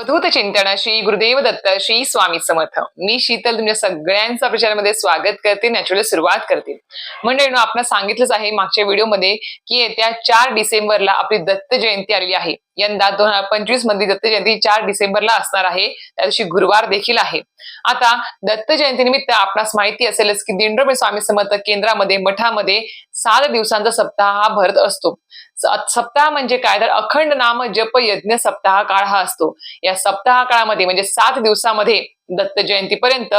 अवधूत चिंतनाशी श्री गुरुदेव दत्ताशी श्री स्वामी समर्थ. मी शीतल तुमच्या सगळ्यांचा प्रचारामध्ये स्वागत करते नॅचरली सुरुवात करते. म्हणजे आपण सांगितलंच आहे मागच्या व्हिडिओमध्ये की येत्या चार डिसेंबरला आपली दत्त जयंती आलेली आहे. यंदा दोन हजार पंचवीसमध्ये दत्त जयंती चार डिसेंबरला असणार आहे. त्या दिवशी गुरुवार देखील आहे. आता दत्त जयंतीनिमित्त आपणास माहिती असेलच की दिंडोबे स्वामी समर्थ केंद्रामध्ये मठामध्ये सात दिवसांचा सप्ताह हा भरत असतो. सप्ताह म्हणजे काय? तर अखंड नाम जप यज्ञ सप्ताह काळ हा असतो. या सप्ताह काळामध्ये म्हणजे सात दिवसामध्ये दत्त जयंतीपर्यंत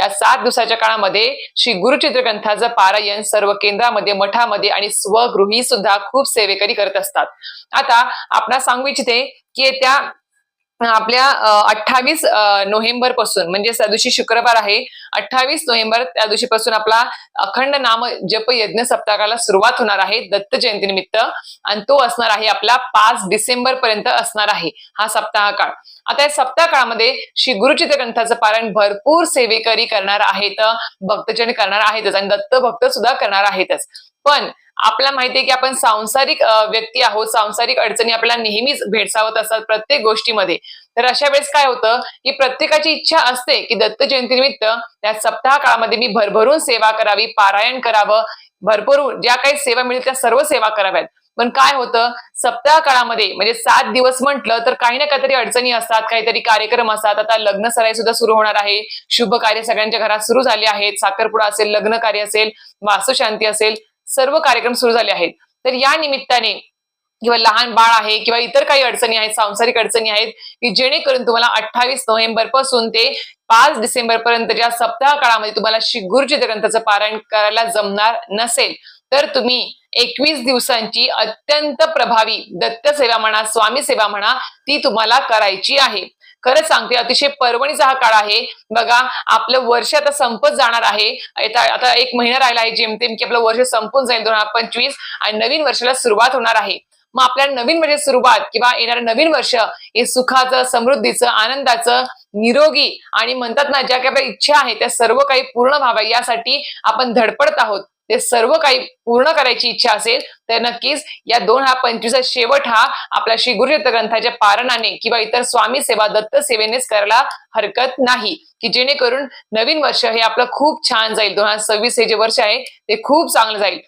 या सात दिवसाच्या काळामध्ये श्री गुरुचित्र ग्रंथाचं पारायण सर्व केंद्रामध्ये मठामध्ये आणि स्वगृही सुद्धा खूप सेवेकरी करत असतात. आता आपण सांगू इच्छिते की त्या आपल्या अठ्ठावीस नोव्हेंबरपासून म्हणजे त्या दिवशी शुक्रवार आहे अठ्ठावीस नोव्हेंबर त्या दिवशी पासून आपला अखंड नाम जप यज्ञ सप्ताहाला सुरुवात होणार आहे दत्त जयंती निमित्त आणि तो असणार आहे आपला पाच डिसेंबर पर्यंत असणार आहे हा सप्ताह काळ. आता या सप्ताह काळामध्ये श्री गुरुचित्र ग्रंथाचं पारण भरपूर सेवेकरी करणार आहेत भक्तजन करणार आहेतच आणि दत्त भक्त सुद्धा करणार आहेतच. पण आपल्याला माहितीये की आपण सांसारिक व्यक्ती आहोत सांसारिक अडचणी आपल्याला नेहमीच भेडसावत असतात प्रत्येक गोष्टीमध्ये. तर अशा वेळेस काय होतं की प्रत्येकाची इच्छा असते की दत्त जयंतीनिमित्त त्या सप्ताह काळामध्ये मी भरभरून सेवा करावी पारायण करावं. भरपूर ज्या काही सेवा मिळतील त्या सर्व सेवा कराव्यात. पण काय होतं? सप्ताह काळामध्ये म्हणजे सात दिवस म्हटलं तर काही ना काहीतरी अडचणी असतात काहीतरी कार्यक्रम असतात. आता लग्न सराई सुद्धा सुरू होणार आहे. शुभ कार्य सगळ्यांच्या घरात सुरू झाले आहेत. साखरपुडा असेल लग्न कार्य असेल वास्तुशांती असेल सर्व कार्यक्रम सुरू झाले आहेत. तर या निमित्ताने किंवा लहान बाळ आहे किंवा इतर काही अडचणी आहेत सांसारिक अडचणी आहेत की जेणेकरून तुम्हाला अठ्ठावीस नोव्हेंबरपासून ते पाच डिसेंबर पर्यंतच्या सप्ताह काळामध्ये तुम्हाला श्री ग्रंथाचं पारायण करायला जमणार नसेल तर तुम्ही एकवीस दिवसांची अत्यंत प्रभावी दत्त सेवा म्हणा स्वामी सेवा म्हणा ती तुम्हाला करायची आहे. खरंच सांगते अतिशय पर्वणीचा हा काळ आहे. बघा आपलं वर्ष आता संपत जाणार आहे. आता आता एक महिना राहिला आहे जेमतेम की आपलं वर्ष संपून जाईल दोन हजार पंचवीस आणि नवीन वर्षाला सुरुवात होणार आहे. मग आपल्या नवीन म्हणजे सुरुवात किंवा येणारं नवीन वर्ष हे सुखाचं समृद्धीचं आनंदाचं निरोगी आणि म्हणतात ना ज्या काही आपल्या इच्छा आहेत त्या सर्व काही पूर्ण व्हाव्या यासाठी आपण धडपडत आहोत. ते सर्व काही पूर्ण करायची इच्छा असेल तर नक्कीच या दोन हजार पंचवीसचा शेवट हा आपल्या श्री गुरुदत्त ग्रंथाच्या पारणाने किंवा इतर स्वामी सेवा दत्त सेवेनेच करायला हरकत नाही. की जेणेकरून नवीन वर्ष हे आपलं खूप छान जाईल. दोन हजार सव्वीस हे जे वर्ष आहे ते खूप चांगलं जाईल.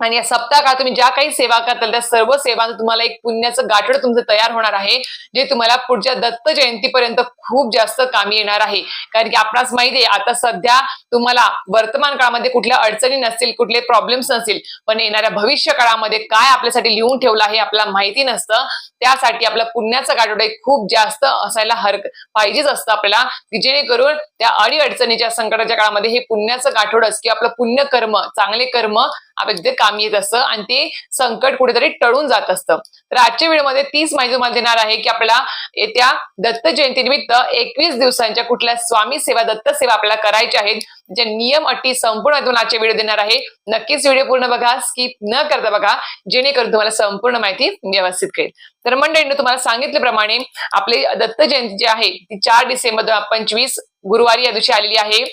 आणि या सप्ताह काळात तुम्ही ज्या काही सेवा करताल त्या सर्व सेवांचं तुम्हाला एक पुण्याचं गाठड तुमचं तयार होणार आहे जे तुम्हाला पुढच्या दत्त जयंतीपर्यंत खूप जास्त कामी येणार आहे. कारण की आपणास माहिती आहे आता सध्या तुम्हाला वर्तमान काळामध्ये कुठल्या अडचणी नसतील कुठले प्रॉब्लेम्स नसतील पण येणाऱ्या भविष्य काळामध्ये काय आपल्यासाठी लिहून ठेवलं आहे आपल्याला माहिती नसतं त्यासाठी आपला पुण्याचं गाठोडं एक खूप जास्त असायला हर पाहिजेच असतं आपल्याला की जेणेकरून त्या अडी अडचणीच्या संकटाच्या काळामध्ये हे पुण्याचं गाठोडच किंवा आपलं पुण्य कर्म चांगले कर्म आपल्या जिथे काम येत असतं आणि ते संकट कुठेतरी टळून जात असतं. तर आजच्या व्हिडिओमध्ये तीच माहिती तुम्हाला देणार आहे की आपल्याला येत्या दत्त जयंतीनिमित्त एकवीस दिवसांच्या कुठल्या स्वामी सेवा दत्त सेवा आपल्याला करायच्या आहेत जे नियम अटी संपूर्ण तुम्हाला आजचे व्हिडिओ देणार आहे. नक्कीच व्हिडिओ पूर्ण बघा स्किप न करता बघा जेणेकरून तुम्हाला संपूर्ण माहिती व्यवस्थित कळेल. तर मंडळींनी तुम्हाला सांगितल्याप्रमाणे आपली दत्त जयंती जी आहे ती चार डिसेंबर दोन पंचवीस गुरुवारी या दिवशी आलेली आहे.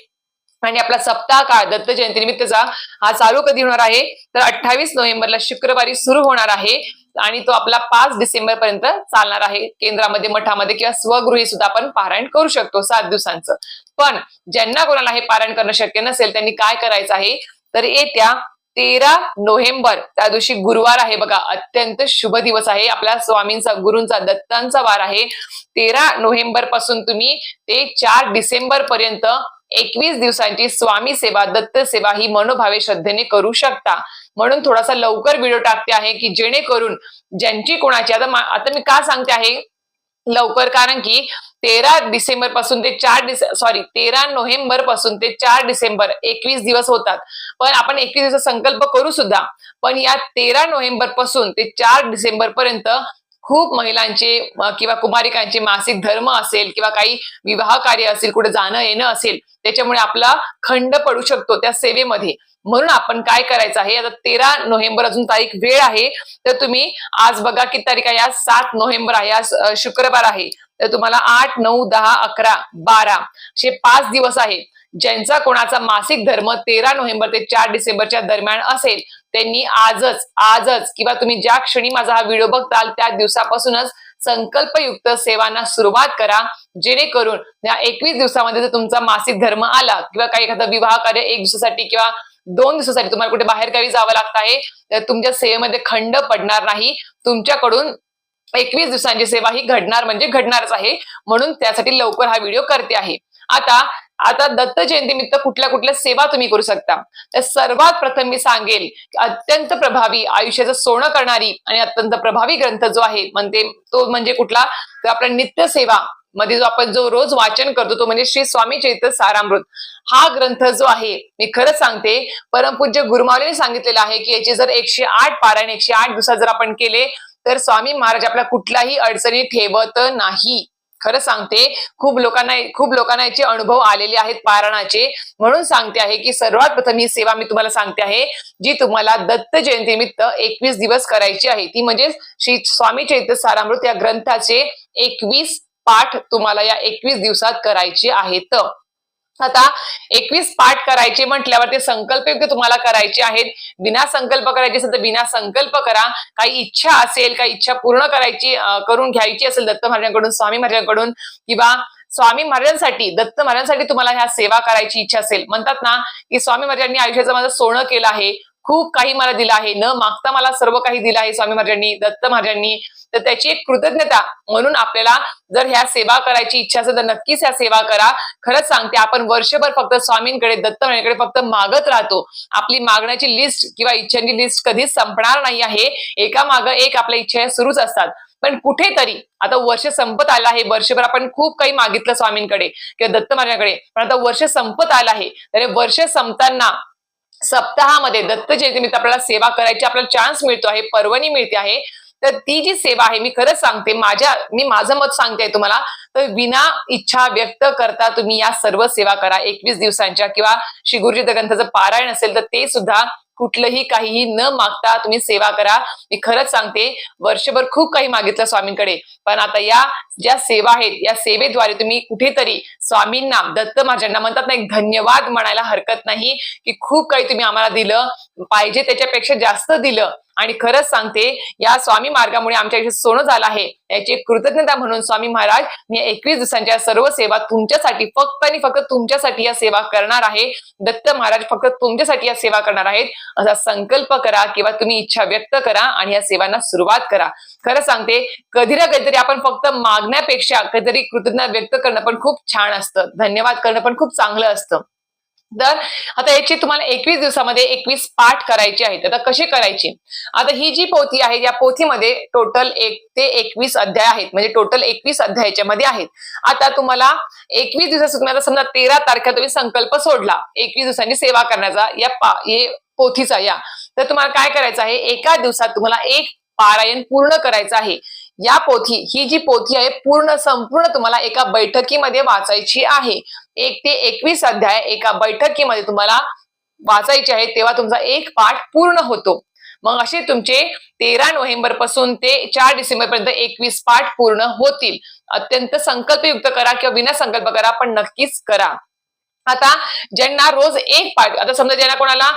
आणि आपला सप्ताह काळ दत्त जयंती निमित्तचा हा चालू कधी होणार आहे? तर अठ्ठावीस नोव्हेंबरला शुक्रवारी सुरू होणार आहे आणि तो आपला पाच डिसेंबर पर्यंत चालणार आहे. केंद्रामध्ये मठामध्ये किंवा स्वगृही सुद्धा आपण पारायण करू शकतो सात दिवसांचं. पण ज्यांना कोणाला हे पारायण करणं शक्य नसेल त्यांनी काय करायचं आहे? तर येत्या तेरा नोव्हेंबर त्या दिवशी गुरुवार आहे बघा अत्यंत शुभ दिवस आहे. आपल्या स्वामींचा गुरूंचा दत्तांचा वार आहे. तेरा नोव्हेंबरपासून तुम्ही ते चार डिसेंबर पर्यंत एकवीस दिवसांची स्वामी सेवा दत्त सेवा ही मनोभावे श्रद्धेने करू शकता. म्हणून थोडासा लवकर व्हिडिओ टाकते आहे की जेणेकरून ज्यांची कोणाची आता आता मी का सांगते आहे? लवकर कारण की तेरा डिसेंबरपासून ते चार डिसे सॉरी तेरा नोव्हेंबरपासून ते चार डिसेंबर एकवीस दिवस होतात. पण आपण एकवीस दिवसाचा संकल्प करू सुद्धा. पण या तेरा नोव्हेंबरपासून ते चार डिसेंबर पर्यंत खूप महिलांचे किंवा कुमारिकांचे मासिक धर्म असेल किंवा काही विवाह कार्य असेल कुठे जाणं येणं असेल त्याच्यामुळे आपला खंड पडू शकतो त्या सेवेमध्ये. म्हणून आपण काय करायचं आहे आता तेरा नोव्हेंबर अजून तारीख वेळ आहे तर तुम्ही आज बघा किती तारीख आहे आज सात नोव्हेंबर आहे आज शुक्रवार आहे. तर तुम्हाला आठ नऊ दहा अकरा बारा असे पाच दिवस आहेत ज्यांचा कोणाचा मासिक धर्म तेरा नोव्हेंबर ते चार डिसेंबरच्या दरम्यान असेल त्यांनी आजच आजच किंवा तुम्ही ज्या क्षणी माझा हा व्हिडिओ बघताल त्या दिवसापासूनच संकल्पयुक्त सेवांना सुरुवात करा जेणेकरून या एकवीस दिवसामध्ये जर तुमचा मासिक धर्म आला किंवा काही एखादा विवाह कार्य एक दिवसासाठी किंवा दोन दिवसासाठी तुम्हाला कुठे बाहेर गावी जावं लागत आहे तर तुमच्या सेवेमध्ये खंड पडणार नाही. तुमच्याकडून एकवीस दिवसांची सेवा ही घडणार म्हणजे घडणारच आहे म्हणून त्यासाठी लवकर हा व्हिडिओ करते आहे. आता आता दत्त जयंतीनिमित्त कुठल्या कुठल्या सेवा तुम्ही करू शकता. तर सर्वात प्रथम मी सांगेल की अत्यंत प्रभावी आयुष्याचं सोनं करणारी आणि अत्यंत प्रभावी ग्रंथ जो आहे म्हणते तो म्हणजे कुठला? तर आपला नित्य सेवा मध्ये जो आपण जो रोज वाचन करतो तो म्हणजे श्री स्वामी चैत्र सारामृत. हा ग्रंथ जो आहे मी खरंच सांगते परमपूज्य गुरुमावलीने सांगितलेलं आहे की याचे जर एकशे आठ पारायण एकशे आठ दिवसात जर आपण केले तर स्वामी महाराज आपल्या कुठल्याही अडचणी ठेवत नाही. खरं सांगते खूप लोकांना खूप लोकांना याचे अनुभव आलेले आहेत पारणाचे. म्हणून सांगते आहे की सर्वात प्रथम ही सेवा मी तुम्हाला सांगते आहे जी तुम्हाला दत्त जयंतीनिमित्त एकवीस दिवस करायची आहे. ती म्हणजे श्री स्वामी चैत्य सारामृत या ग्रंथाचे एकवीस पाठ तुम्हाला या एकवीस दिवसात करायचे आहेत. आता एकवीस पाठ करायचे म्हटल्यावर ते योग्य तुम्हाला करायचे आहेत. बिना संकल्प करायचे असेल तर बिना संकल्प करा. काही इच्छा असेल काही इच्छा पूर्ण करायची करून घ्यायची असेल दत्त महाराजांकडून स्वामी महाराजांकडून किंवा स्वामी महाराजांसाठी दत्त महाराजांसाठी तुम्हाला ह्या सेवा करायची इच्छा असेल. म्हणतात ना की स्वामी महाराजांनी आयुष्याचं माझं सोनं केलं आहे. खूप काही मला दिलं आहे. न मागता मला सर्व काही दिलं आहे स्वामी महाराजांनी दत्त महाराजांनी. तर त्याची एक कृतज्ञता म्हणून आपल्याला जर ह्या सेवा करायची इच्छा असेल तर नक्कीच ह्या सेवा करा. खरंच सांगते आपण वर्षभर फक्त स्वामींकडे दत्त महाराजांकडे फक्त मागत राहतो. आपली मागण्याची लिस्ट किंवा इच्छांची लिस्ट कधीच संपणार नाही आहे. एका मागं एक आपल्या इच्छा सुरूच असतात. पण कुठेतरी आता वर्ष संपत आलं आहे. वर्षभर आपण खूप काही मागितलं स्वामींकडे किंवा दत्त महाराजांकडे. पण आता वर्ष संपत आलं आहे. तर वर्ष संपताना सप्ताहामध्ये दत्त जयंतीनिमित्त आपल्याला सेवा करायची आपल्याला चान्स मिळतो आहे पर्वणी मिळते आहे. तर ती जी सेवा आहे मी खरंच सांगते माझ्या मी माझं मत सांगते तुम्हाला तर विना इच्छा व्यक्त करता तुम्ही या सर्व सेवा करा. एकवीस दिवसांच्या किंवा श्री गुरुजी ग्रंथाचं पारायण असेल तर ते सुद्धा कुठलंही काहीही न मागता तुम्ही सेवा करा. मी खरंच सांगते वर्षभर खूप काही मागितलं स्वामींकडे. पण आता या ज्या सेवा आहेत या सेवेद्वारे तुम्ही कुठेतरी स्वामींना दत्त माझ्यांना म्हणतात ना एक धन्यवाद म्हणायला हरकत नाही की खूप काही तुम्ही आम्हाला दिलं पाहिजे त्याच्यापेक्षा जास्त दिलं. आणि खरंच सांगते या स्वामी मार्गामुळे आमच्या इथे सोनं झालं आहे. याची कृतज्ञता म्हणून स्वामी महाराज मी एकवीस दिवसांच्या सर्व सेवा तुमच्यासाठी फक्त आणि फक्त तुमच्यासाठी या सेवा करणार आहे. दत्त महाराज फक्त तुमच्यासाठी या सेवा करणार आहेत. असा संकल्प करा किंवा तुम्ही इच्छा व्यक्त करा आणि या सेवांना सुरुवात करा. खरं सांगते कधी ना कधीतरी आपण फक्त मागण्यापेक्षा कधीतरी कृतज्ञता व्यक्त करणं पण खूप छान असतं. धन्यवाद करणं पण खूप चांगलं असतं. तर आता याची तुम्हाला एकवीस दिवसामध्ये एकवीस पाठ करायचे आहेत. आता कशी करायची? आता ही जी पोथी आहे या पोथीमध्ये टोटल एक ते एकवीस अध्याय आहेत. म्हणजे टोटल एकवीस अध्यायाच्या मध्ये आहेत. आता तुम्हाला एकवीस दिवसाचा समजा तेरा तारखेला तुम्ही संकल्प सोडला एकवीस दिवसांची सेवा करण्याचा या पा- हे पोथीचा या. तर तुम्हाला काय करायचं आहे? एका दिवसात तुम्हाला एक पारायण पूर्ण करायचं आहे. या पोथी ही जी पोथी आहे पूर्ण संपूर्ण तुम्हाला एका बैठकीमध्ये वाचायची आहे. एक ते एकवीस अध्याय एका बैठकीमध्ये तुम्हाला वाचायचे आहे तेव्हा तुमचा एक पाठ पूर्ण होतो. मग असे तुमचे तेरा नोव्हेंबरपासून ते चार डिसेंबर पर्यंत एकवीस पाठ पूर्ण होतील. अत्यंत संकल्पयुक्त करा किंवा विना संकल्प करा पण नक्कीच करा. आता ज्यांना रोज एक पाठ आता समजा ज्यांना कोणाला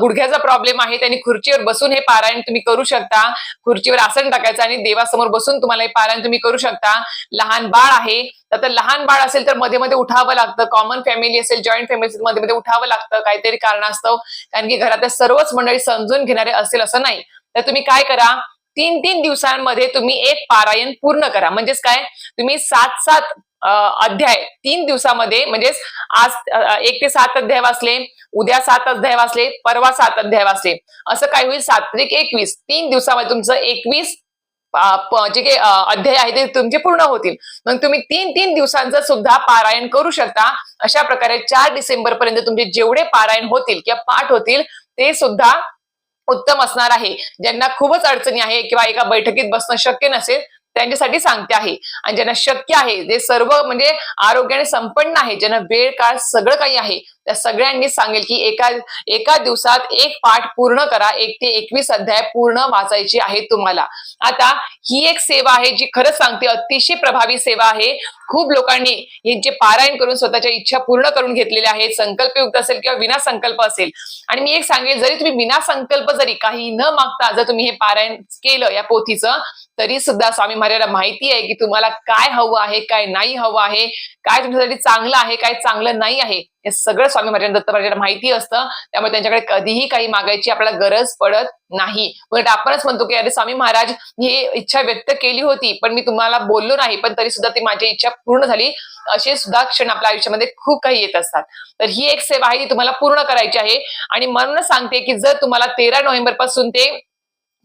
गुडघ्याचा प्रॉब्लेम आहे त्यांनी खुर्चीवर बसून हे पारायण तुम्ही करू शकता. खुर्चीवर आसन टाकायचं आणि देवासमोर बसून तुम्हाला हे पारायण तुम्ही करू शकता. लहान बाळ आहे तर आता लहान बाळ असेल तर मध्ये मध्ये उठावं लागतं. कॉमन फॅमिली असेल जॉईंट फॅमिली असेल मध्ये मध्ये उठावं लागतं. काहीतरी कारणास्तव. कारण की घरातल्या सर्वच मंडळी समजून घेणारे असेल असं नाही. तर तुम्ही काय करा? तीन तीन दिवसांमध्ये तुम्ही एक पारायण पूर्ण करा. म्हणजेच काय? तुम्ही सात सात अध्याय तीन दिवसामध्ये म्हणजेच आज एक ते सात अध्याय वाचले उद्या सात अध्याय वाचले परवा सात अध्याय वाचले. असं काय होईल? सात्विक एकवीस. तीन दिवसामध्ये तुमचं एकवीस जे काही अध्याय आहे ते तुमचे पूर्ण होतील. मग तुम्ही तीन तीन दिवसांचं सुद्धा पारायण करू शकता. अशा प्रकारे चार डिसेंबर पर्यंत तुमचे जेवढे पारायण होतील किंवा पाठ होतील ते सुद्धा उत्तम असणार आहे. ज्यांना खूपच अडचणी आहे किंवा एका बैठकीत बसणं शक्य नसेल त्यांच्यासाठी सांगते आहे. आणि ज्यांना शक्य आहे जे सर्व म्हणजे आरोग्याने संपन्न आहे ज्यांना वेळ काळ सगळं काही आहे त्या सगळ्यांनी सांगेल की एका एका दिवसात एक पाठ पूर्ण करा एक ते एकवीस अध्याय पूर्ण वाचायची आहे तुम्हाला. आता ही एक सेवा आहे जी खरंच सांगते अतिशय प्रभावी सेवा आहे. खूप लोकांनी हे जे पारायण करून स्वतःच्या इच्छा पूर्ण करून घेतलेल्या आहेत संकल्पयुक्त असेल किंवा विना संकल्प असेल. आणि मी एक सांगेल जरी तुम्ही विना संकल्प जरी काही न मागता जर तुम्ही हे पारायण केलं या पोथीचं तरी सुद्धा स्वामी महाराजांना माहिती आहे की तुम्हाला काय हवं आहे काय नाही हवं आहे काय तुमच्यासाठी चांगलं आहे काय चांगलं नाही आहे. हे सगळं स्वामी महाराज दत्त महाराजांना माहिती असतं. त्यामुळे त्यांच्याकडे कधीही काही मागायची आपल्याला गरज पडत नाही. म्हणजे उलट आपणच म्हणतो की अरे स्वामी महाराज ही इच्छा व्यक्त केली होती पण मी तुम्हाला बोललो नाही पण तरी सुद्धा ती माझी इच्छा पूर्ण झाली. असे सुद्धा क्षण आपल्या आयुष्यामध्ये खूप काही येत असतात. तर ही एक सेवा आहे ती तुम्हाला पूर्ण करायची आहे. आणि म्हणूनच सांगते की जर तुम्हाला तेरा नोव्हेंबरपासून ते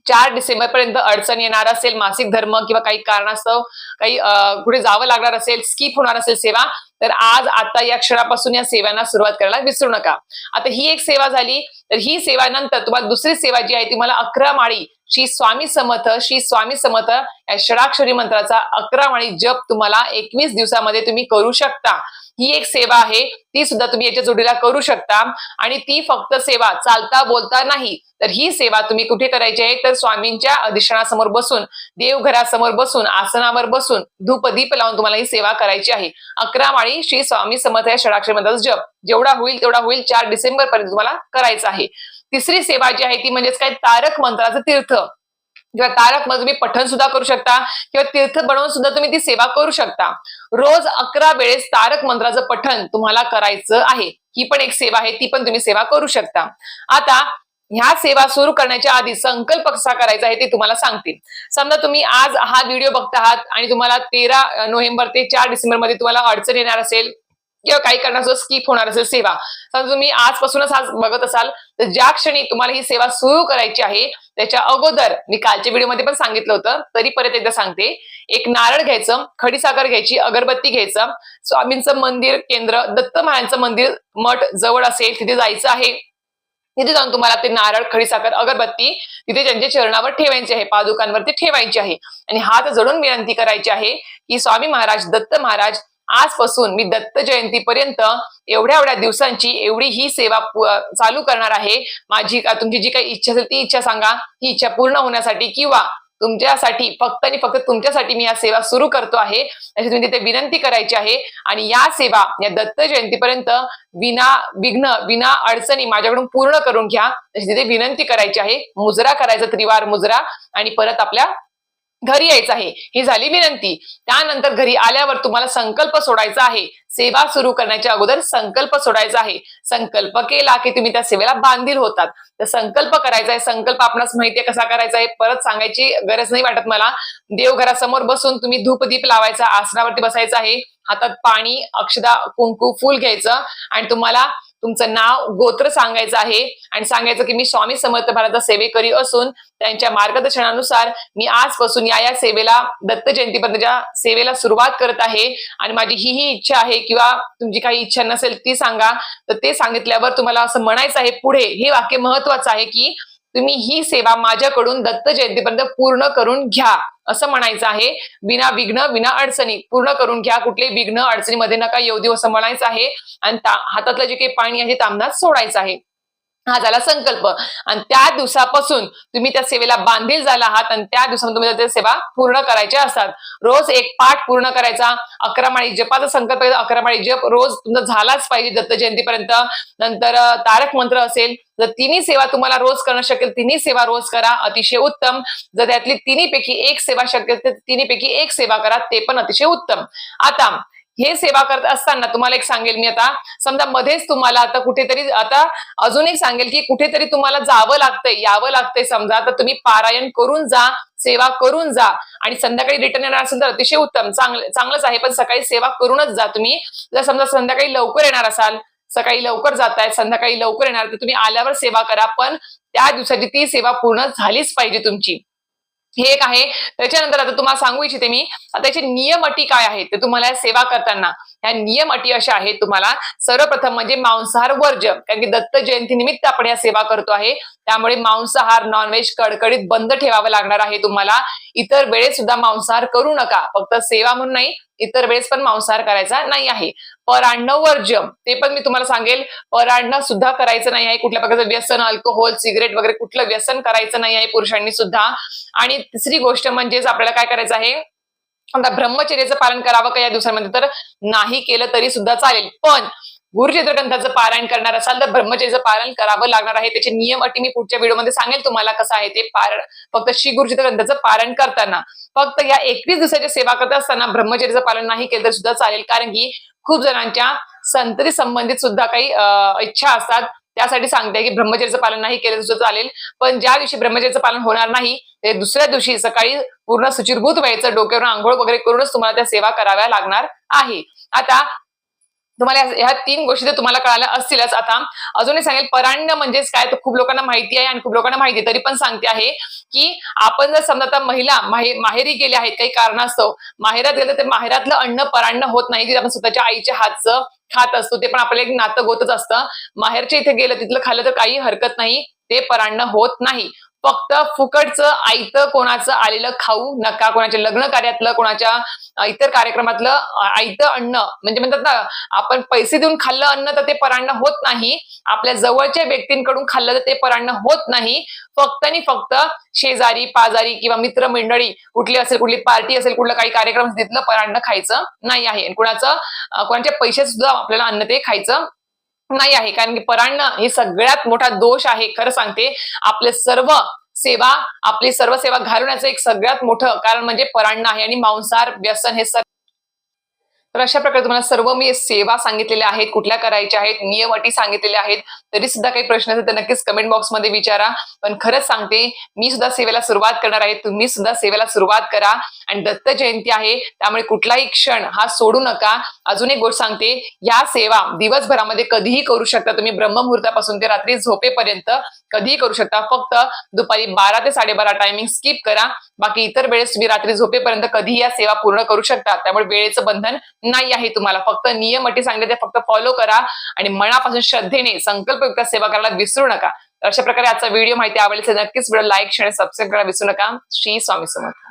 चार डिसेंबर पर्यंत अडचण येणार असेल मासिक धर्म किंवा काही कारणास्तव काही कुठे जावं लागणार असेल स्किप होणार असेल सेवा तर आज आता या क्षणापासून या सेवांना सुरुवात करायला विसरू नका. आता ही एक सेवा झाली तर ही सेवा नंतर तुम्हाला दुसरी सेवा जी आहे ती मला अकरा माळी श्री स्वामी समर्थ श्री स्वामी समर्थ या षडाक्षरी मंत्राचा अकरा माळी जप तुम्हाला एकवीस दिवसामध्ये तुम्ही करू शकता. ही एक सेवा आहे ती सुद्धा तुम्ही याच्या जोडीला करू शकता. आणि ती फक्त सेवा चालता बोलता नाही तर ही सेवा तुम्ही कुठे करायची आहे? तर स्वामींच्या अधिष्ठानासमोर बसून देवघरासमोर बसून आसनावर बसून धूप दीप लावून तुम्हाला ही सेवा करायची आहे. अकरा माळी श्री स्वामी समर्थ या षडाक्षरी मंत्राचा जप जेवढा होईल तेवढा होईल चार डिसेंबर पर्यंत तुम्हाला करायचा आहे. तिसरी सेवा जी आहे ती म्हणजेच काय? तारक मंत्राचं तीर्थ. किंवा तारक मग तुम्ही पठण सुद्धा करू शकता किंवा तीर्थ बनवून सुद्धा तुम्ही ती सेवा करू शकता. रोज अकरा वेळेस तारक मंत्राचं पठण तुम्हाला करायचं आहे. ही पण एक सेवा आहे ती पण तुम्ही सेवा करू शकता. आता ह्या सेवा सुरू करण्याच्या आधी संकल्प कसा करायचा आहे ते तुम्हाला सांगते समजा तुम्ही आज हा व्हिडिओ बघत आहात आणि तुम्हाला तेरा नोव्हेंबर ते चार डिसेंबरमध्ये तुम्हाला अडचण येणार असेल किंवा काही कारणास्तव स्किप होणार असेल सेवा. समजा तुम्ही आजपासूनच आज बघत असाल तर ज्या क्षणी तुम्हाला ही सेवा सुरू करायची आहे त्याच्या अगोदर मी कालच्या व्हिडिओमध्ये पण सांगितलं होतं तरी परत एकदा सांगते. एक नारळ घ्यायचं खडीसाखर घ्यायची अगरबत्ती घ्यायचं स्वामींचं मंदिर केंद्र दत्त महाराजांचं मंदिर मठ जवळ असेल तिथे जायचं आहे. तिथे जाऊन तुम्हाला ते नारळ खडीसाखर अगरबत्ती तिथे त्यांच्या चरणावर ठेवायची आहे पादुकांवरती ठेवायची आहे. आणि हात जोडून विनंती करायची आहे की स्वामी महाराज दत्त महाराज आजपासून मी दत्त जयंतीपर्यंत एवढ्या एवढ्या दिवसांची एवढी ही सेवा चालू करणार आहे. माझी तुमची जी काही इच्छा असेल ती इच्छा सांगा. ही इच्छा पूर्ण होण्यासाठी किंवा तुमच्यासाठी फक्त आणि फक्त तुमच्यासाठी मी या सेवा सुरू करतो आहे. अशी तुम्ही तिथे विनंती करायची आहे. आणि या सेवा या दत्त जयंतीपर्यंत विना विघ्न विना अडचणी माझ्याकडून पूर्ण करून घ्या. अशी तिथे विनंती करायची आहे. मुजरा करायचा त्रिवार मुजरा. आणि परत आपल्या घरी यायचं आहे. ही झाली विनंती. त्यानंतर घरी आल्यावर तुम्हाला संकल्प सोडायचा आहे. सेवा सुरू करण्याच्या अगोदर संकल्प सोडायचा आहे. संकल्प केला की तुम्ही त्या सेवेला बांधील होतात. तर संकल्प करायचा आहे. संकल्प आपणास माहितीये कसा करायचा आहे. परत सांगायची गरज नाही वाटत मला. देवघरासमोर बसून तुम्ही धूप दीप लावायचा आसनावरती बसायचं आहे. हातात पाणी अक्षदा कुंकू फुल घ्यायचं. आणि तुम्हाला तुमचं नाव गोत्र सांगायचं आहे. आणि सांगायचं की मी स्वामी समर्थ भारताचा सेवेकरी असून त्यांच्या मार्गदर्शनानुसार मी आजपासून या या सेवेला दत्त जयंतीपर्यंतच्या सेवेला सुरुवात करत आहे. आणि माझी ही ही इच्छा आहे किंवा तुमची काही इच्छा नसेल ती सांगा. तर ते सांगितल्यावर तुम्हाला असं म्हणायचं आहे पुढे. हे वाक्य महत्वाचं आहे की तुम्ही ही सेवा माझ्याकडून दत्त जयंतीपर्यंत पूर्ण करून घ्या असं म्हणायचं आहे. विना विघ्न विना अडचणी पूर्ण करून घ्या. कुठले विघ्न अडचणीमध्ये नका येऊ देऊ असं म्हणायचं आहे. आणि हातातलं जे काही पाणी आहे ते तांबनात सोडायचं आहे. हा झाला संकल्प. आणि त्या दिवसापासून तुम्ही त्या सेवेला बांधील झाला आहात आणि त्या दिवसामध्ये तुम्ही त्या सेवा पूर्ण करायच्या असतात. रोज एक पाठ पूर्ण करायचा. अकरा माळी जपाचा संकल्प अकरा माळी जप रोज तुमचा झालाच पाहिजे दत्त जयंतीपर्यंत. नंतर तारक मंत्र असेल. जर तिन्ही सेवा तुम्हाला रोज करणं शकेल तिन्ही सेवा रोज करा. अतिशय उत्तम. जर त्यातली तिन्ही पैकी एक सेवा शक्य तर तिन्ही पैकी एक सेवा करा. ते पण अतिशय उत्तम. आता हे सेवा करत असताना तुम्हाला एक सांगेल मी आता. समजा मध्येच तुम्हाला आता कुठेतरी आता अजून एक सांगेल की कुठेतरी तुम्हाला जावं लागतंय यावं लागतंय समजा. तर तुम्ही पारायण करून जा सेवा करून जा. आणि संध्याकाळी रिटर्न येणार असेल तर अतिशय उत्तम. चांगलं चांगलंच आहे पण सकाळी सेवा करूनच जा तुम्ही. जर समजा संध्याकाळी लवकर येणार असाल सकाळी लवकर जाताय संध्याकाळी लवकर येणार तर तुम्ही आल्यावर सेवा करा. पण त्या दिवसाची ती सेवा पूर्ण झालीच पाहिजे तुमची. हे एक आहे. त्याच्यानंतर आता तुम्हाला सांगू इच्छिते मी आता नियम अटी काय आहेत? ते तुम्हाला या सेवा करताना ह्या नियम अटी अशा आहेत तुम्हाला सर्वप्रथम म्हणजे मांसाहार वर्ज कारण की दत्त जयंती निमित्त आपण या सेवा करतो आहे. त्यामुळे मांसाहार नॉनव्हेज कडकडीत बंद ठेवावं लागणार आहे तुम्हाला. इतर वेळेस सुद्धा मांसाहार करू नका. फक्त सेवा म्हणून नाही इतर वेळेस पण मांसाहार करायचा नाही आहे. परान्न वर्ज्य ते पण मी तुम्हाला सांगेल. परान्न सुद्धा करायचं नाही आहे. कुठल्या प्रकारचं व्यसन अल्कोहोल सिगरेट वगैरे कुठलं व्यसन करायचं नाही आहे पुरुषांनी सुद्धा. आणि तिसरी गोष्ट म्हणजेच आपल्याला काय करायचं आहे? आता ब्रह्मचर्याचं पालन करावं का या दिवसांमध्ये? तर नाही केलं तरी सुद्धा चालेल. पण गुरुचित्रग्रंथाचं पारायण करणार असाल तर ब्रह्मचर्याचं पालन करावं लागणार आहे. त्याचे नियम अटी मी पुढच्या व्हिडिओमध्ये सांगेल तुम्हाला कसं आहे ते पारण फक्त श्री गुरुचित्रग्रंथाचं पारायण करताना फक्त या एकवीस दिवसाची सेवा करत असताना ब्रह्मचर्याचं पालन नाही केलं तर सुद्धा चालेल. कारण की खूप जणांच्या संतती संबंधित सुद्धा काही इच्छा असतात. त्यासाठी सांगते की ब्रह्मचर्याचं पालन नाही केलं सुद्धा चालेल. पण ज्या दिवशी ब्रह्मचर्याचं पालन होणार नाही ते दुसऱ्या दिवशी सकाळी पूर्ण सुचिरभूत व्हायचं डोक्यावर आंघोळ वगैरे करूनच तुम्हाला त्या सेवा कराव्या लागणार आहे. आता तुम्हाला ह्या तीन गोष्टी तर तुम्हाला कळाल्या असतीलच आता. अजूनही सांगेल पराण्य म्हणजेच काय? तर खूप लोकांना माहिती आहे आणि खूप लोकांना माहिती आहे. तरी पण सांगते आहे की आपण जर समजा आता महिला माहेरी गेल्या आहेत काही कारणास्तव माहेरात गेलं तर माहेरातलं अन्न पराण्य होत नाही जे आपण स्वतःच्या आईच्या हातचं खात असतो ते पण आपल्याला एक नातं गोतच असतं. माहेरच्या इथे गेलं तिथलं खाल्लं तर काही हरकत नाही ते पराण्य होत नाही. फक्त फुकटचं आईतं कोणाचं आलेलं खाऊ नका. कोणाच्या लग्न कार्यातलं कोणाच्या इतर कार्यक्रमातलं अं, आईतं अन्न. म्हणजे म्हणतात ना आपण पैसे देऊन खाल्लं अन्न तर ते परान्न होत नाही. आपल्या जवळच्या व्यक्तींकडून खाल्लं तर ते परान्न होत नाही. फक्त आणि फक्त शेजारी पाजारी किंवा मित्र मंडळी कुठली असेल कुठली पार्टी असेल कुठलं काही कार्यक्रम तिथलं परान्न खायचं नाही आहे. आणि कुणाचं कोणाच्या पैसे सुद्धा आपल्याला अन्न ते खायचं नाही आहे. कारण की परांना हे सगळ्यात मोठा दोष आहे. खरं सांगते आपले सर्व सेवा आपली सर्व सेवा घालवण्याचं एक सगळ्यात मोठं कारण म्हणजे परांना आहे आणि मांसाहार व्यसन हे सर्व तर अशा प्रकारे तुम्हाला सर्व मी सेवा सांगितलेल्या आहेत कुठल्या करायच्या आहेत नियम अटी सांगितलेल्या आहेत तरी सुद्धा काही प्रश्न असेल तर नक्कीच कमेंट बॉक्समध्ये विचारा. पण खरंच सांगते मी सुद्धा सेवेला सुरुवात करणार आहे तुम्ही सुद्धा सेवेला सुरुवात करा. आणि दत्त जयंती आहे त्यामुळे कुठलाही क्षण हा सोडू नका. अजून एक गोष्ट सांगते या सेवा दिवसभरामध्ये कधीही करू शकता तुम्ही. ब्रह्ममुहूर्तापासून ते रात्री झोपेपर्यंत कधीही करू शकता. फक्त दुपारी बारा ते साडेबारा टायमिंग स्किप करा. बाकी इतर वेळेस तुम्ही रात्री झोपेपर्यंत कधीही या सेवा पूर्ण करू शकता. त्यामुळे वेळेचं बंधन नाही आहे तुम्हाला. फक्त नियम अटी सांगले ते फक्त फॉलो करा आणि मनापासून श्रद्धेने संकल्पयुक्त सेवा करायला विसरू नका. अशा प्रकारे आजचा व्हिडिओ माहिती आवडली नक्कीच व्हिडिओ लाईक शेअर सबस्क्राईब करायला विसरू नका. श्री स्वामी समर्थ.